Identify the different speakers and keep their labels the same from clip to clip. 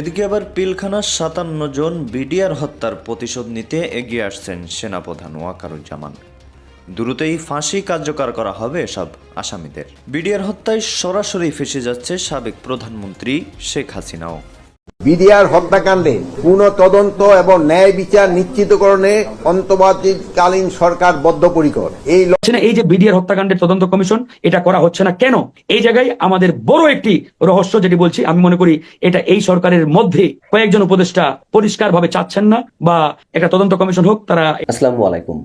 Speaker 1: এদিকে আবার পিলখানার সাতান্ন জন বিডিআর হত্যার প্রতিশোধ নিতে এগিয়ে আসছেন সেনাপ্রধান ওয়াকারুজ্জামান। দ্রুতই ফাঁসি কার্যকর করা হবে এসব আসামিদের। বিডিআর হত্যায় সরাসরি ফেসে যাচ্ছে সাবেক প্রধানমন্ত্রী শেখ হাসিনাও।
Speaker 2: বিডিআর হত্যাকাণ্ডে পূর্ণ তদন্ত এবং ন্যায় বিচার নিশ্চিতকরণে অন্তর্বর্তীকালীন সরকার বদ্ধপরিকর। এই
Speaker 3: এই যে বিডিআর হত্যাকাণ্ডের তদন্ত কমিশন এটা করা হচ্ছে না। কেন? এই জায়গায় আমাদের বড় একটি রহস্য যেটি বলছি আমি মনে করি এটা এই সরকারের মধ্যে কয়েকজন উপদেষ্টা পরিষ্কারভাবে চাচ্ছেন না বা একটা তদন্ত কমিশন হোক তারা
Speaker 4: আসসালামু আলাইকুম।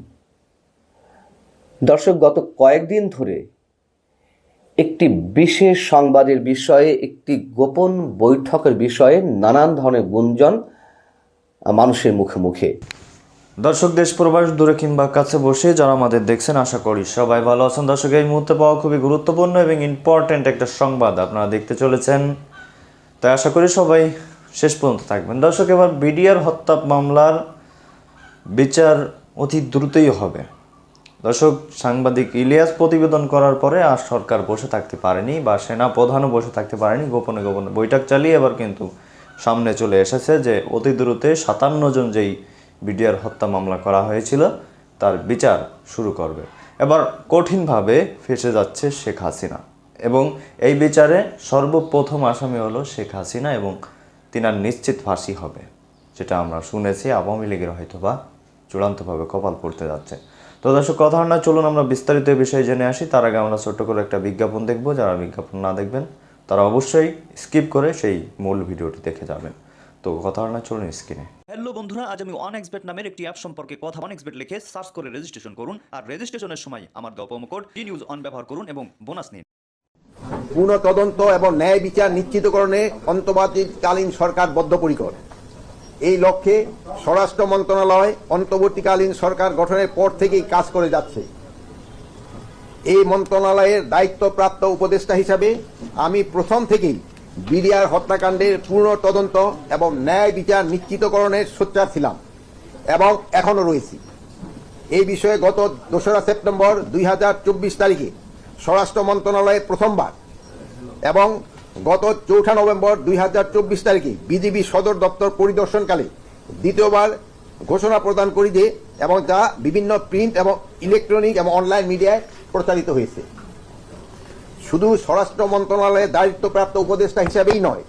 Speaker 4: দর্শক গত কয়েকদিন ধরে একটি বিশেষ সংবাদের বিষয়ে, একটি গোপন বৈঠকের বিষয়ে নানান ধরনের গুঞ্জন মানুষের মুখে মুখে।
Speaker 1: দর্শক, দেশ, প্রবাস দূরে কিংবা কাছে বসে যারা আমাদের দেখছেন, আশা করি সবাই ভালো আছেন। দর্শক, এই মুহূর্তে পাওয়া খুবই গুরুত্বপূর্ণ এবং ইম্পর্ট্যান্ট একটা সংবাদ আপনারা দেখতে চলেছেন। তাই আশা করি সবাই শেষ পর্যন্ত থাকবেন। দর্শক, এবার বিডিআর হত্যা মামলার বিচার অতি দ্রুতই হবে। দর্শক, সাংবাদিক ইলিয়াস প্রতিবেদন করার পরে আর সরকার বসে থাকতে পারেনি বা সেনা প্রধানও বসে থাকতে পারেনি গোপনে গোপনে। বৈঠক চালিয়ে এবার কিন্তু সামনে চলে এসেছে যে, অতি দ্রুতে সাতান্ন জন যেই বিডিআর হত্যা মামলা করা হয়েছিল, তার বিচার শুরু করবে। এবার কঠিনভাবে ফেসে যাচ্ছে শেখ হাসিনা এবং এই বিচারে সর্বপ্রথম আসামি হলো শেখ হাসিনা এবং তিনার নিশ্চিত ফাঁসি হবে, যেটা আমরা শুনেছি আওয়ামী লীগের হয়তো বা চূড়ান্তভাবে কপাল পড়তে যাচ্ছে। তো দর্শক কথা না চলুন আমরা বিস্তারিত বিষয়ে জেনে আসি। তার আগে আমরা ছোট্ট করে একটা বিজ্ঞাপন দেখব যারা বিজ্ঞাপন না দেখবেন তারা অবশ্যই স্কিপ করে সেই মূল ভিডিওটি দেখে যাবেন। তো কথা না চলুন স্ক্রিনে।
Speaker 5: হ্যালো বন্ধুরা আজ আমি ওয়ান এক্সবেট নামের একটি অ্যাপ সম্পর্কে কথা ওয়ান এক্সবেট লিখে সার্চ করে রেজিস্ট্রেশন করুন। আর রেজিস্ট্রেশনের সময় আমার দেওয়া প্রোমো কোড টি নিউজ অন ব্যবহার করুন এবং বোনাস নিন।
Speaker 2: পূর্ণ তদন্ত এবং ন্যায় বিচার নিশ্চিতকরণে অন্তর্বর্তীকালীন সরকার বদ্ধপরিকর। এই লক্ষ্যে স্বরাষ্ট্র মন্ত্রণালয় অন্তর্বর্তীকালীন সরকার গঠনের পর থেকেই কাজ করে যাচ্ছে। এই মন্ত্রণালয়ের দায়িত্বপ্রাপ্ত উপদেষ্টা হিসাবে আমি প্রথম থেকেই বিডিআর হত্যাকাণ্ডের পূর্ণ তদন্ত এবং ন্যায় বিচার নিশ্চিতকরণের সোচ্চার ছিলাম এবং এখনও রয়েছি। এই বিষয়ে গত দোসরা সেপ্টেম্বর দুই হাজার চব্বিশ তারিখে স্বরাষ্ট্র মন্ত্রণালয়ে প্রথমবার এবং গত চৌঠা নভেম্বর দুই তারিখে বিজিবি সদর দপ্তর পরিদর্শনকালে দ্বিতীয়বার ঘোষণা প্রদান করি যে, এবং তা বিভিন্ন প্রিন্ট এবং ইলেকট্রনিক এবং অনলাইন মিডিয়ায় প্রচারিত হয়েছে। শুধু স্বরাষ্ট্র মন্ত্রণালয়ের দায়িত্বপ্রাপ্ত উপদেষ্টা হিসাবেই নয়,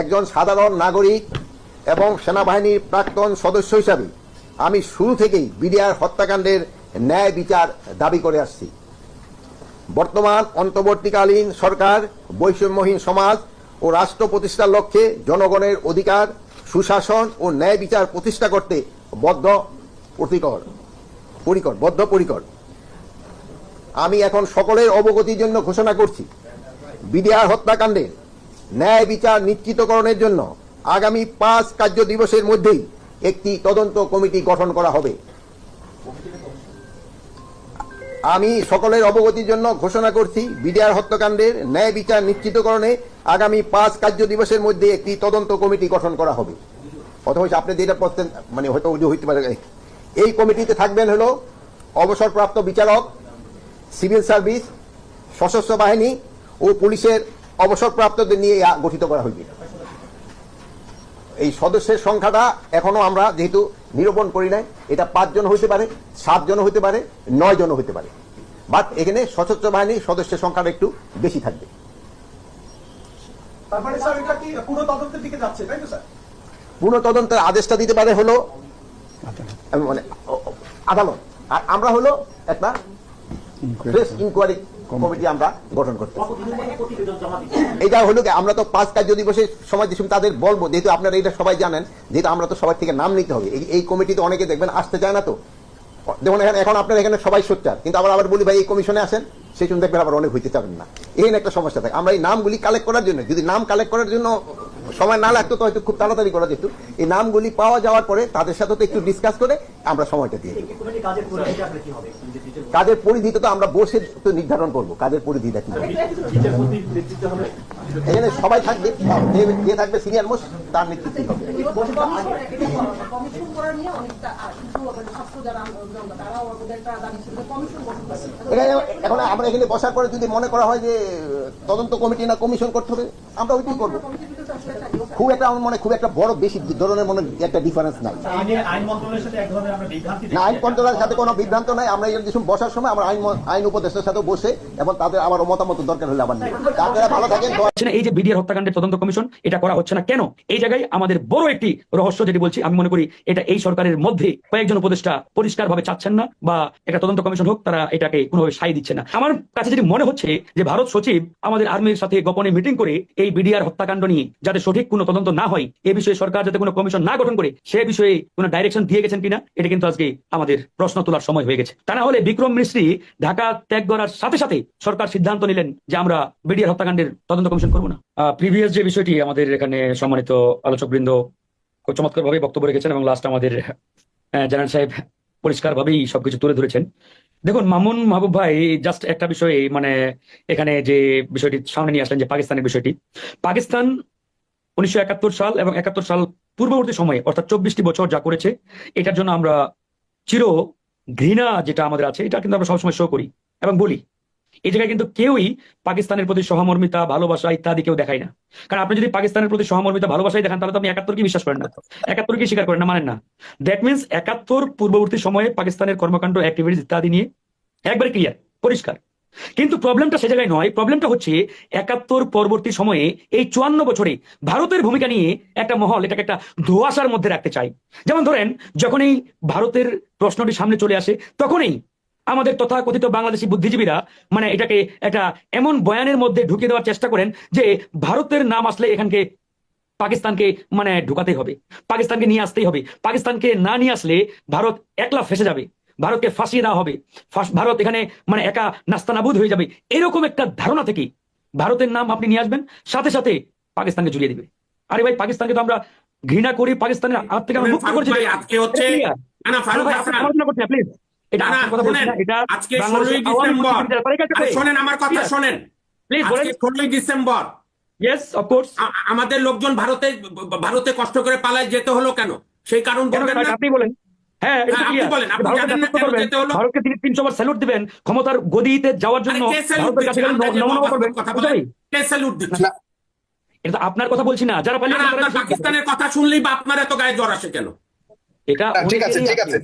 Speaker 2: একজন সাধারণ নাগরিক এবং সেনাবাহিনীর প্রাক্তন সদস্য হিসাবে আমি শুরু থেকেই বিডিআর হত্যাকাণ্ডের ন্যায় বিচার দাবি করে আসছি। বর্তমান অন্তর্বর্তীকালীন সরকার, বৈষম্যহীন সমাজ ও রাষ্ট্র প্রতিষ্ঠার লক্ষ্যে জনগণের অধিকার, সুশাসন ও ন্যায় বিচার প্রতিষ্ঠা করতে বদ্ধ প্রতিকর পরিকর, বদ্ধ পরিকর। আমি এখন সকলের অবগতির জন্য ঘোষণা করছি, বিডিআর হত্যাকাণ্ডের ন্যায় বিচার নিশ্চিতকরণের জন্য আগামী পাঁচ কার্য দিবসের মধ্যেই একটি তদন্ত কমিটি গঠন করা হবে। আমি সকলের অবগতির জন্য ঘোষণা করছি, বিডিআর হত্যাকাণ্ডের ন্যায় বিচার নিশ্চিতকরণে আগামী পাঁচ কার্য দিবসের মধ্যে একটি তদন্ত কমিটি গঠন করা হবে। অথবা আপনি যেটা বলছেন মানে হয়তো যে হইতে পারে। এই কমিটিতে থাকবেন হলো অবসরপ্রাপ্ত বিচারক, সিভিল সার্ভিস, সশস্ত্র বাহিনী ও পুলিশের অবসরপ্রাপ্তদের নিয়ে গঠিত করা হইবে। এই সদস্যের সংখ্যাটা এখনও আমরা যেহেতু নিরূপণ করি নাই এটা পাঁচজন হইতে পারে সাতজন হইতে পারে নয় জন হইতে পারে। বাট এখানে সশস্ত্র বাহিনীর সদস্যের সংখ্যাটা একটু বেশি থাকবে।
Speaker 6: তার স্যার এটা কি পুরো তদন্তের দিকে যাচ্ছে তাই তো স্যার?
Speaker 2: পুনঃ তদন্তের আদেশটা দিতে পারে হলো মানে আদালত। আর আমরা হলো একটা প্রেস ইনকোয়ারি কমিটি। আমরা গঠন করতে এটা হলো কি, আমরা তো পাঁচ কাজ যদি সময় সমাজ তাদের বলব যেহেতু আপনারা এটা সবাই জানেন যেহেতু আমরা তো সবার থেকে নাম নিতে হবে। এই- এই কমিটিতে অনেকে দেখবেন আসতে চায় না তো। যেমন এখানে এখন আপনার এখানে সবাই সোচ্চার কিন্তু আবার আবার বলি ভাই এই কমিশনে আসেন সেই জন্য দেখবেন আবার অনেক হইতে চাবেন না। এই একটা সমস্যা থাকে। আমরা এই নামগুলি কালেক্ট করার জন্য যদি নাম কালেক্ট করার জন্য সময় না লাগতো তো হয়তো খুব তাড়াতাড়ি করা যেত। এই নামগুলি পাওয়া যাওয়ার পরে তাদের সাথে তো একটু ডিসকাস করে আমরা সময়টা দিয়ে কাজের পরিধি তো আমরা বসে তো নির্ধারণ করব কাজের পরিধিটা কি এখানে সবাই থাকবে যে- থাকবে সিনিয়র মোস্ট তার নেতৃত্বে হবে? এখানে এখন আমরা এখানে বসার পরে যদি মনে করা হয় যে তদন্ত কমিটি না কমিশন করতে হবে আমরা ওইটাই করব।
Speaker 7: Gracias a Dios.
Speaker 2: খুব একটা আমার মনে খুব একটা বড় বেশি ধরনের মনে একটা ডিফারেন্স নাই।
Speaker 6: মন্ত্রণালয়ের আমরা
Speaker 2: না আইন কন্ট্রোলের সাথে কোনো বিভ্রান্ত নাই আমরা এই কিছু বসার সময় আমরা আইন আইন উপদেষ্টার সাথে বসে এবং তাদের আবার মতামত দরকার হলে আবার নিই আপনারা ভালো থাকেন
Speaker 3: না এই যে বিডিআর হত্যাকাণ্ডের তদন্ত কমিশন এটা করা হচ্ছে না। কেন? এই জায়গায় আমাদের বড় একটি রহস্য যেটি বলছি আমি মনে করি এটা এই সরকারের মধ্যে কয়েকজন উপদেষ্টা পরিষ্কার ভাবে চাচ্ছেন না বা একটা তদন্ত কমিশন হোক তারা এটাকে কোনোভাবে সাই দিচ্ছে না। আমার কাছে যেটি মনে হচ্ছে যে ভারত সচিব আমাদের আর্মির সাথে গোপনে মিটিং করে এই বিডিআর হত্যাকাণ্ড নিয়ে যাতে সঠিক কোনো তদন্ত না হয়, এ বিষয়ে সরকার যাতে কোনো কমিশন না গঠন করে, সে বিষয়ে কোনো ডাইরেকশন দিয়ে গেছেন কিনা, এটা কিন্তু আজকে আমাদের প্রশ্ন তোলার সময় হয়ে গেছে। তা না হলে বিক্রম মিস্ত্রি ঢাকা ত্যাগ করার সাথে সাথে সরকার সিদ্ধান্ত নিলেন যে আমরা বিডিআর হত্যাকাণ্ডের তদন্ত কমিশন করব না। প্রিভিয়াস যে বিষয়টি আমাদের এখানে সম্মানিত আলোচকবৃন্দ খুব চমৎকার ভাবে বক্তব্য রেখেছেন এবং লাস্ট আমাদের জেনারেল সাহেব পরিষ্কার ভাবেই সবকিছু তুলে ধরেছেন। দেখুন, মামুন মাহবুব ভাই জাস্ট একটা বিষয়ে মানে এখানে যে বিষয়টি সামনে নিয়ে আসলেন, যে পাকিস্তানের বিষয়টি। পাকিস্তান উনিশশো একাত্তর সাল এবং একাত্তর সাল পূর্ববর্তী সময়ে, অর্থাৎ চব্বিশটি বছর যা করেছে, এটার জন্য আমরা চির ঘৃণা যেটা আমাদের আছে, এটা কিন্তু আমরা সবসময় শো করি এবং বলি এই জায়গায় কিন্তু কেউই পাকিস্তানের প্রতি সহমর্মিতা, ভালোবাসা ইত্যাদি কেউ দেখায় না। কারণ আপনি যদি পাকিস্তানের প্রতি সহমর্মিতা, ভালোবাসাই দেখান, তাহলে তো আপনি একাত্তরকে বিশ্বাস করেন না? একাত্তরকে স্বীকার করেন না, মানেন না। দ্যাট মিনস একাত্তর পূর্ববর্তী সময়ে পাকিস্তানের কর্মকাণ্ড অ্যাক্টিভিটিস ইত্যাদি নিয়ে একবারে ক্লিয়ার পরিষ্কার। কিন্তু প্রবলেমটা সে জায়গায় নয়। প্রবলেমটা হচ্ছে একাত্তর পরবর্তী সময়ে এই চুয়ান্ন বছরে ভারতের ভূমিকা নিয়ে একটা মহল, এটাকে একটা ধোয়াশার মধ্যে রাখতে চাই যেমন ধরেন, যখন এই ভারতের প্রশ্নটি সামনে চলে আসে, তখনই আমাদের তথাকথিত বাংলাদেশি বুদ্ধিজীবীরা মানে এটাকে একটা এমন বয়ানের মধ্যে ঢুকিয়ে দেওয়ার চেষ্টা করেন যে ভারতের নাম আসলে এখানকে পাকিস্তানকে মানে ঢুকাতেই হবে। পাকিস্তানকে নিয়ে আসতেই হবে। পাকিস্তানকে না নিয়ে আসলে ভারত একলা ফেসে যাবে। ভারতকে ফাঁসিয়ে দেওয়া হবে। ভারত এখানে মানে একা নাস্তানাবুদ হয়ে যাবে। এরকম একটা ধারণা থেকে ভারতের নাম আপনি নিয়ে আসবেন সাথে সাথে পাকিস্তানকে ঝুলিয়ে দিবে। আরে ভাই পাকিস্তানকে তো আমরা ঘৃণা করি পাকিস্তানের হাত থেকে আমরা মুক্ত করছি।
Speaker 8: আজকে হচ্ছে না, না, ফারুক
Speaker 3: প্লিজ এটা
Speaker 8: না, না,
Speaker 3: আপনার কথা বলছি না, এটা
Speaker 8: আজকে
Speaker 3: বাংলাদেশের
Speaker 8: 16ই
Speaker 3: আওয়ামী
Speaker 8: ডিসেম্বর।
Speaker 3: মুক্তিযুদ্ধের তারিখ আছে
Speaker 8: আরে
Speaker 3: তো?
Speaker 8: শোনেন আমার কথা
Speaker 3: Yes.
Speaker 8: শোনেন।
Speaker 3: বলেন।
Speaker 8: আজকে ষোলোই ডিসেম্বর।
Speaker 3: ইয়েস অফকোর্স
Speaker 8: আ- আমাদের লোকজন ভারতে ভারতে কষ্ট করে পালায় যেতে হলো কেন? সেই কারণ
Speaker 3: আপনি বলেন। হ্যাঁ এটা? ভারতকে তিনি তিনশো বার স্যালুট দিবেন ক্ষমতার গদিতে যাওয়ার জন্য ভারতের কাছে করবেন
Speaker 8: দিচ্ছে?
Speaker 3: এটা আপনার কথা বলছি না যারা পালিয়ে
Speaker 8: পাকিস্তানের কথা শুনলেই বা আপনার এত গায়ে জ্বর আসে কেন?
Speaker 3: এটা
Speaker 9: ঠিক আছে ঠিক আছে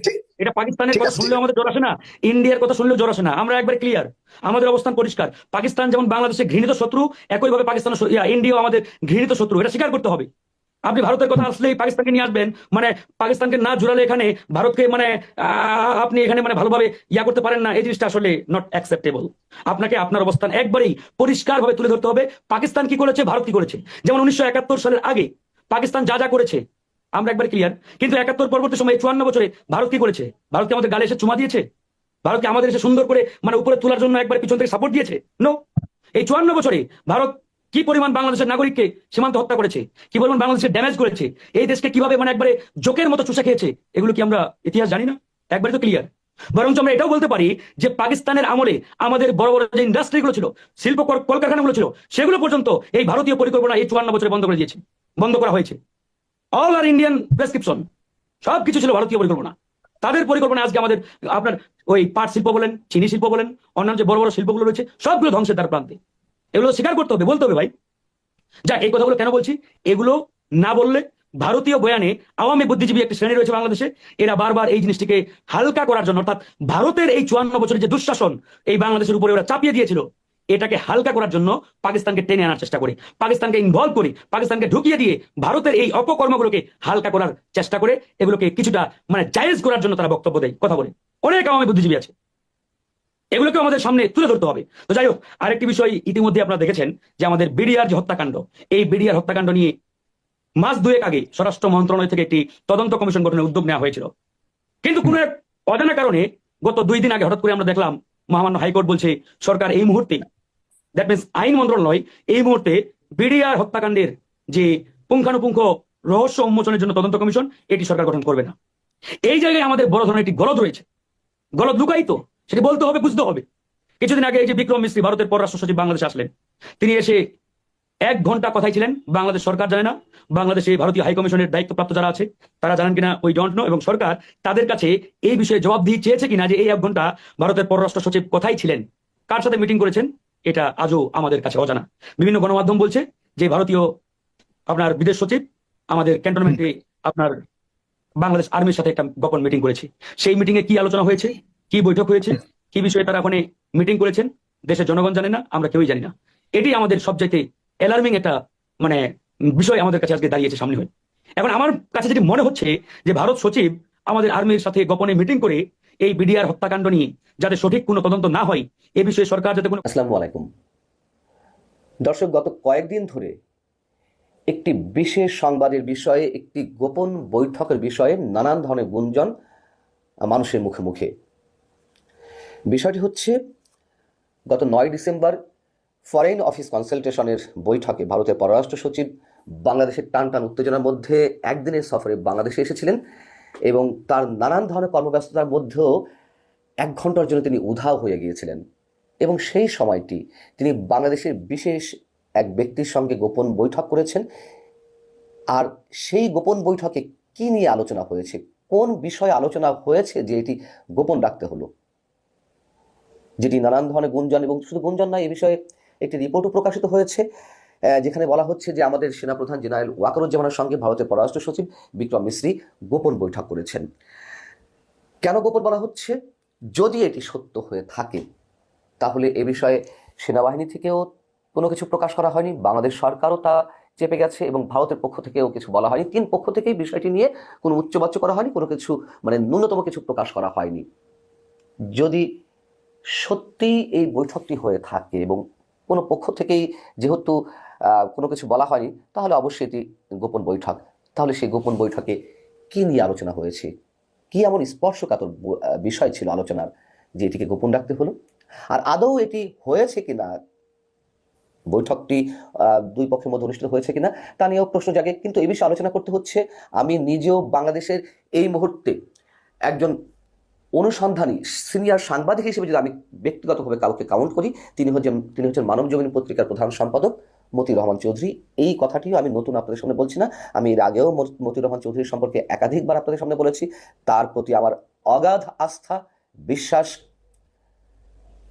Speaker 3: এটা পাকিস্তানের কথা। শুনলেও আমাদের জ্বর আসে না ইন্ডিয়ার কথা শুনলেও জ্বর আসে না। আমরা একবার ক্লিয়ার আমাদের অবস্থান পরিষ্কার। পাকিস্তান যেমন বাংলাদেশের ঘৃণিত শত্রু একইভাবে পাকিস্তান ইন্ডিয়াও আমাদের ঘৃণিত শত্রু। এটা স্বীকার করতে হবে। আপনি ভারতের কথা আসলেই পাকিস্তানকে নিয়ে আসবেন মানে পাকিস্তানকে না জুড়ালে এখানে ভারতকে মানে আপনি এখানে মানে ভালোভাবে ইয়া করতে পারেন না। এই জিনিসটা আসলে নট অ্যাকসেপ্টেবল আপনাকে আপনার অবস্থান একবারেই পরিষ্কারভাবে তুলে ধরতে হবে। পাকিস্তান কি করেছে? ভারত কি করেছে? যেমন উনিশশো একাত্তর সালের আগে পাকিস্তান যা যা করেছে, আমরা একবার ক্লিয়ার কিন্তু একাত্তর পরবর্তী সময় চুয়ান্ন বছরে ভারত কি করেছে? ভারতকে আমাদের গালে এসে চুমা দিয়েছে? ভারতকে আমাদের এসে সুন্দর করে মানে উপরে তোলার জন্য একবার পিছন থেকে সাপোর্ট দিয়েছে? নো এই চুয়ান্ন বছরে ভারত কি পরিমাণ বাংলাদেশের নাগরিককে সীমান্ত হত্যা করেছে? কি পরিমাণ বাংলাদেশের ড্যামেজ করেছে? এই দেশকে কীভাবে মানে একবারে জোকের মতো চুষে খেয়েছে? এগুলো কি আমরা ইতিহাস জানি না? একবারে তো ক্লিয়ার বরঞ্চ আমরা এটাও বলতে পারি যে পাকিস্তানের আমলে আমাদের বড় বড় যে ইন্ডাস্ট্রিগুলো ছিল, শিল্প কল- কলকারখানাগুলো ছিল, সেগুলো পর্যন্ত এই ভারতীয় পরিকল্পনা এই চুয়ান্ন বছরে বন্ধ করে দিয়েছে। বন্ধ করা হয়েছে। অল আর ইন্ডিয়ান প্রেসক্রিপশন সবকিছু ছিল ভারতীয় পরিকল্পনা। তাদের পরিকল্পনা আজকে আমাদের, আপনার ওই পাট শিল্প বলেন, চিনি শিল্প বলেন, অন্যান্য যে বড় বড় শিল্পগুলো রয়েছে, সবগুলো ধ্বংসের দ্বার প্রান্তে। এগুলো স্বীকার করতে হবে, বলতে হবে ভাই। যাক, এই কথাগুলো কেন বলছি? এগুলো না বললে ভারতীয় বয়ানে আওয়ামী বুদ্ধিজীবী একটি শ্রেণি রয়েছে বাংলাদেশে, এরা বারবার এই জিনিসটিকে হালকা করার জন্য, অর্থাৎ ভারতের এই চুয়ান্ন বছরের যে দুঃশাসন, এই বাংলাদেশের উপরে ওরা চাপিয়ে দিয়েছিল, এটাকে হালকা করার জন্য পাকিস্তানকে টেনে আনার চেষ্টা করে, পাকিস্তানকে ইনভলভ করে, পাকিস্তানকে ঢুকিয়ে দিয়ে ভারতের এই অপকর্মগুলোকে হালকা করার চেষ্টা করে, এগুলোকে কিছুটা মানে জায়েজ করার জন্য তারা বক্তব্য দেয়। কথা বলে। অনেক আওয়ামী বুদ্ধিজীবী আছে। এগুলোকে আমাদের সামনে তুলে ধরতে হবে। তো যাই হোক, আরেকটি বিষয় ইতিমধ্যে আপনারা দেখেছেন যে আমাদের বিডিআর যে হত্যাকাণ্ড। এই বিডিআর হত্যাকাণ্ড নিয়ে মাস দুয়েক আগে স্বরাষ্ট্র মন্ত্রণালয় থেকে একটি তদন্ত কমিশন গঠনের উদ্যোগ নেওয়া হয়েছিল। কিন্তু কোনো এক অজানা কারণে গত দুই দিন আগে হঠাৎ করে আমরা দেখলাম, মহামান্য হাইকোর্ট বলছে, সরকার এই মুহূর্তে দ্যাট মিনস আইন মন্ত্রণালয়, এই মুহূর্তে বিডিআর হত্যাকাণ্ডের যে পুঙ্খানুপুঙ্খ রহস্য উন্মোচনের জন্য তদন্ত কমিশন, এটি সরকার গঠন করবে না। এই জায়গায় আমাদের বড় ধরনের একটি গলদ রয়েছে। গলদ তো সেটি বলতে হবে, বুঝতে হবে। কিছুদিন আগে এই যে বিক্রম মিস্ত্রি ভারতের পররাষ্ট্র সচিব বাংলাদেশে আসলেন, তিনি এসে এক ঘণ্টা কথাই ছিলেন, বাংলাদেশ সরকার জানে না, বাংলাদেশে ভারতীয় হাইকমিশনের দায়িত্বপ্রাপ্ত যারা আছে, তারা জানেন কিনা, ওই ডোন্ট নো, এবং সরকার তাদের কাছে এই বিষয়ে জবাব দিয়ে চেয়েছে কিনা যে এই এক ঘণ্টা ভারতের পররাষ্ট্র সচিব কথাই ছিলেন, কার সাথে মিটিং করেছেন, এটা আজও আমাদের কাছে অজানা। বিভিন্ন গণমাধ্যম বলছে যে ভারতীয় আপনার বিদেশ সচিব আমাদের ক্যান্টনমেন্টে আপনার বাংলাদেশ আর্মির সাথে একটা গোপন মিটিং করেছে। সেই মিটিং এ কি আলোচনা হয়েছে? কি বৈঠক হয়েছে? কি বিষয়ে তারা ওখানে মিটিং করেছেন? দেশের জনগণ জানে না, আমরা কেউই জানি না। এটি আমাদের সবচাইতে অ্যালার্মিং একটা মানে বিষয় আমাদের কাছে আজকে দাঁড়িয়েছে সামনে হয়ে। এখন আমার কাছে যেটি মনে হচ্ছে যে ভারত সচিব আমাদের আর্মির সাথে গোপনে মিটিং করে এই বিডিআর হত্যাকাণ্ড নিয়ে যাতে সঠিক কোনো তদন্ত না হয়, এ বিষয়ে সরকার যাতে কোনো
Speaker 4: আসসালামু আলাইকুম। দর্শক, গত কয়েকদিন ধরে একটি বিশেষ সংবাদের বিষয়ে, একটি গোপন বৈঠকের বিষয়ে নানান ধরনের গুঞ্জন মানুষের মুখে মুখে। বিষয়টি হচ্ছে, গত নয় ডিসেম্বর ফরেন অফিস কনসালটেশনের বৈঠকে ভারতের পররাষ্ট্র সচিব বাংলাদেশের টান টান উত্তেজনার মধ্যে একদিনের সফরে বাংলাদেশে এসেছিলেন এবং তার নানান ধরনের কর্মব্যস্ততার মধ্যেও এক ঘণ্টার জন্য তিনি উধাও হয়ে গিয়েছিলেন। এবং সেই সময়টি তিনি বাংলাদেশের বিশেষ এক ব্যক্তির সঙ্গে গোপন বৈঠক করেছেন। আর সেই গোপন বৈঠকে কি নিয়ে আলোচনা হয়েছে, কোন বিষয়ে আলোচনা হয়েছে যে এটি গোপন রাখতে হলো? যেটি নানান ধরনের গুঞ্জন এবং শুধু গুঞ্জন নয়, এ বিষয়ে একটি রিপোর্টও প্রকাশিত হয়েছে যেখানে বলা হচ্ছে যে আমাদের সেনাপ্রধান জেনারেল ওয়াকারুজ্জামানের সঙ্গে ভারতের পররাষ্ট্র সচিব বিক্রম মিশ্রি গোপন বৈঠক করেছেন। কেন গোপন বলা হচ্ছে? যদি এটি সত্য হয়ে থাকে, তাহলে এ বিষয়ে সেনাবাহিনী থেকেও কোনো কিছু প্রকাশ করা হয়নি, বাংলাদেশ সরকারও তা চেপে গেছে এবং ভারতের পক্ষ থেকেও কিছু বলা হয়নি। তিন পক্ষ থেকেই বিষয়টি নিয়ে কোনো উচ্চবাচ্য করা হয়নি, কোনো কিছু মানে ন্যূনতম কিছু প্রকাশ করা হয়নি। যদি সত্যি এই বৈঠকটি হয়ে থাকে এবং কোনো পক্ষ থেকেই যেহেতু কোনো কিছু বলা হয়নি, তাহলে অবশ্যই এটি গোপন বৈঠক। তাহলে সেই গোপন বৈঠকে কি নিয়ে আলোচনা হয়েছে? কি এমন স্পর্শকাতর বিষয় ছিল আলোচনার যে এটিকে গোপন রাখতে হলো? আর আদৌ এটি হয়েছে কি না বৈঠকটি দুই পক্ষের মধ্যে অনুষ্ঠিত হয়েছে কিনা? তা নিয়েও প্রশ্ন জাগে। কিন্তু এই বিষয়ে আলোচনা করতে হচ্ছে, আমি নিজেও বাংলাদেশের এই মুহূর্তে একজন অনুসন্ধানী সিনিয়র সাংবাদিক হিসেবে যদি আমি ব্যক্তিগতভাবে কাউকে কাউন্ট করি, তিনি হচ্ছেন তিনি হচ্ছেন মানব জমিন পত্রিকার প্রধান সম্পাদক মতিউর রহমান চৌধুরী। এই কথাটিও আমি নতুন আপনাদের সামনে বলছি না। আমি এর আগেও মত- রহমান চৌধুরীর সম্পর্কে একাধিকবার আপনাদের সামনে বলেছি। তার প্রতি আমার অগাধ আস্থা, বিশ্বাস।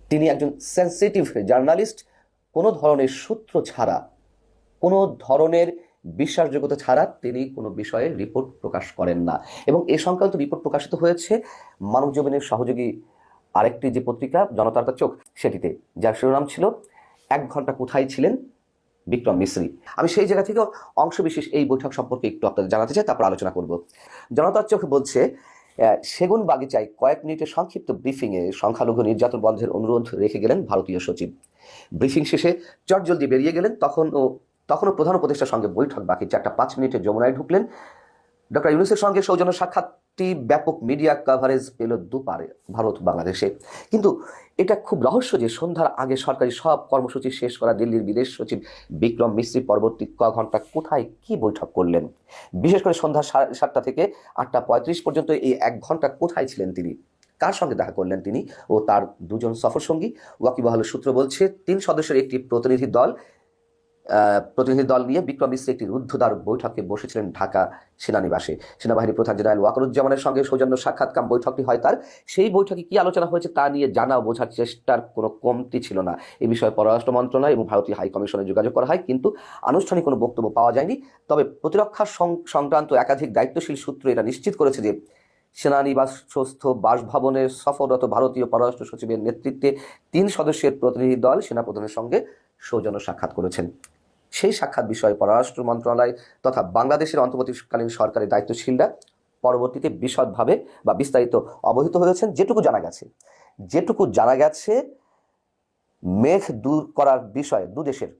Speaker 4: তিনি একজন সেন্সিটিভ জার্নালিস্ট কোনো ধরনের সূত্র ছাড়া, কোনো ধরনের বিশ্বাসযোগ্যতা ছাড়া তিনি কোনো বিষয়ে রিপোর্ট প্রকাশ করেন না। এবং এ সংক্রান্ত রিপোর্ট প্রকাশিত হয়েছে মানব জমিনের সহযোগী আরেকটি যে পত্রিকা, জনতার চোখ, সেটিতে, যার শিরোনাম ছিল, এক ঘণ্টা কোথায় ছিলেন বিক্রম মিশ্রি? আমি সেই জায়গা থেকে অংশবিশেষ এই বৈঠক সম্পর্কে একটু আপনাদের জানাতে চাই, তারপর আলোচনা করব। জনতার চোখ বলছে সেগুন বাগিচায় কয়েক মিনিটের সংক্ষিপ্ত ব্রিফিংয়ে সংখ্যালঘু নির্যাতন বন্ধের অনুরোধ রেখে গেলেন ভারতীয় সচিব। ব্রিফিং শেষে চটজলদি বেরিয়ে গেলেন তখনও তখনও প্রধান উপদেষ্টার সঙ্গে বৈঠক, বাকি চারটা পাঁচ মিনিটে যমুনায় ঢুকলেন। ডক্টর ইউনুসের সঙ্গে সৌজন্য সাক্ষাৎটি ব্যাপক মিডিয়া কভারেজ পেল দুপারে, ভারত, বাংলাদেশে। কিন্তু এটা খুব রহস্য যে সন্ধ্যার আগে সরকারি সব কর্মসূচি শেষ করা দিল্লির বিদেশ সচিব বিক্রম মিশ্রি পরবর্তী ক ঘণ্টা কোথায় কি বৈঠক করলেন? বিশেষ করে সন্ধ্যা সাতটা থেকে আটটা পঁয়ত্রিশ পর্যন্ত এই এক ঘণ্টা কোথায় ছিলেন তিনি? কার সঙ্গে দেখা করলেন তিনি ও তার দুজন সফরসঙ্গী? ওয়াকিবহাল সূত্র বলছে, তিন সদস্যের একটি প্রতিনিধি দল প্রতিনিধি দল নিয়ে বিক্রম মিশ্র একটি রুদ্ধদ্বার বৈঠকে বসেছিলেন ঢাকা সেনানিবাসে। সেনাবাহিনী প্রধান জেনারেল ওয়াকারুজ্জামানের সঙ্গে সৌজন্য সাক্ষাৎকাম বৈঠকটি হয় তার। সেই বৈঠকে কি আলোচনা হয়েছে তা নিয়ে জানা বোঝার চেষ্টার কোনো কমতি ছিল না। এ বিষয়ে পররাষ্ট্র মন্ত্রণালয় এবং ভারতীয় হাই কমিশনে যোগাযোগ করা হয়, কিন্তু আনুষ্ঠানিক কোনো বক্তব্য পাওয়া যায়নি। তবে প্রতিরক্ষা সংক্রান্ত একাধিক দায়িত্বশীল সূত্র এটা নিশ্চিত করেছে যে সেনানিবাসস্থ বাসভবনে সফররত ভারতীয় পররাষ্ট্র সচিবের নেতৃত্বে তিন সদস্যের প্রতিনিধি দল সেনাপ্রধানের সঙ্গে সৌজন্য সাক্ষাৎ করেছেন। সেই সাক্ষাৎ বিষয়ে পররাষ্ট্র মন্ত্রণালয় তথা বাংলাদেশের অন্তর্বর্তীকালীন সরকারের দায়িত্বশীলরা পরবর্তীতে বিশদভাবে বা বিস্তারিত অবহিত হয়েছেন। যেটুকু জানা গেছে, যেটুকু জানা গেছে, মেঘ দূর করার বিষয়ে দুদেশের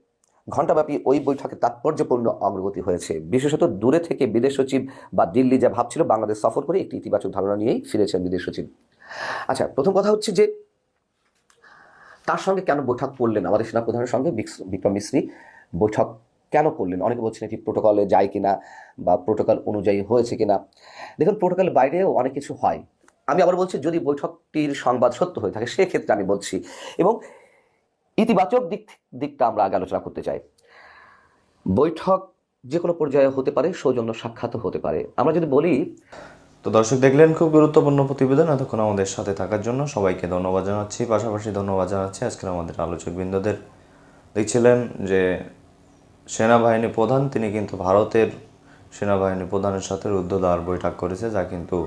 Speaker 4: ঘণ্টাব্যাপী ওই বৈঠকে তাৎপর্যপূর্ণ অগ্রগতি হয়েছে। বিশেষত দূরে থেকে বিদেশ সচিব বা দিল্লি যা ভাবছিল বাংলাদেশ সফর করে একটি ইতিবাচক ধারণা নিয়েই ফিরেছেন বিদেশ সচিব। আচ্ছা প্রথম কথা হচ্ছে যে, তার সঙ্গে কেন বৈঠক করলেন আমাদের সেনাপ্রধানের সঙ্গে বিক্রম মিশ্রি? বৈঠক কেন করলেন? অনেকে বলছেন এটি প্রোটোকলে যায় কিনা বা প্রোটোকল অনুযায়ী হয়েছে কিনা। দেখুন প্রোটোকলের বাইরেও অনেক কিছু হয়। আমি আবার বলছি, যদি বৈঠকটির সংবাদ সত্য হয়ে থাকে, সেক্ষেত্রে আমি বলছি এবং ইতিবাচক দিক দিকটা আমরা আগে আলোচনা করতে চাই। বৈঠক যে কোনো পর্যায়ে হতে পারে, সৌজন্য সাক্ষাৎও হতে পারে। আমরা যদি বলি,
Speaker 1: তো দর্শক দেখলেন, খুব গুরুত্বপূর্ণ প্রতিবেদন এতক্ষণ আমাদের সাথে থাকার জন্য সবাইকে ধন্যবাদ জানাচ্ছি। পাশাপাশি ধন্যবাদ জানাচ্ছি আজকের আমাদের আলোচক বৃন্দদের দেখছিলেন যে সেনাবাহিনী প্রধান, তিনি কিন্তু ভারতের সেনাবাহিনী প্রধানের সাথে রুদ্ধদ্বার বৈঠক করেছে, যা কিন্তু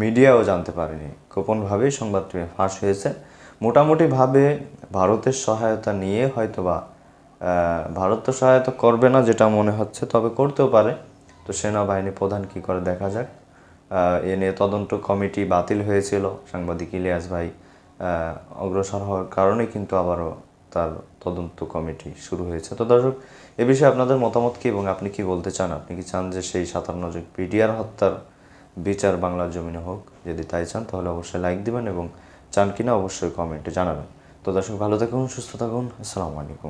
Speaker 1: মিডিয়াও জানতে পারেনি। গোপনভাবেই সংবাদটি ফাঁস হয়েছে। মোটামুটিভাবে ভারতের সহায়তা নিয়ে হয়তোবা ভারত তো সহায়তা করবে না যেটা মনে হচ্ছে, তবে করতেও পারে। তো সেনাবাহিনী প্রধান কি করে দেখা যাক। এ নিয়ে তদন্ত কমিটি বাতিল হয়েছিল। সাংবাদিক ইলিয়াস ভাই অগ্রসর হওয়ার কারণে কিন্তু আবারও তার তদন্ত কমিটি শুরু হয়েছে। তো দর্শক, এ বিষয়ে আপনাদের মতামত কী এবং আপনি কি বলতে চান? আপনি কি চান যে সেই সাতান্ন জন পিডিআর হত্যার বিচার বাংলার জমিনে হোক? যদি তাই চান, তাহলে অবশ্যই লাইক দিবেন এবং চান কিনা অবশ্যই কমেন্টে জানাবেন। তো দর্শক, ভালো থাকুন, সুস্থ থাকুন। আসসালামু আলাইকুম।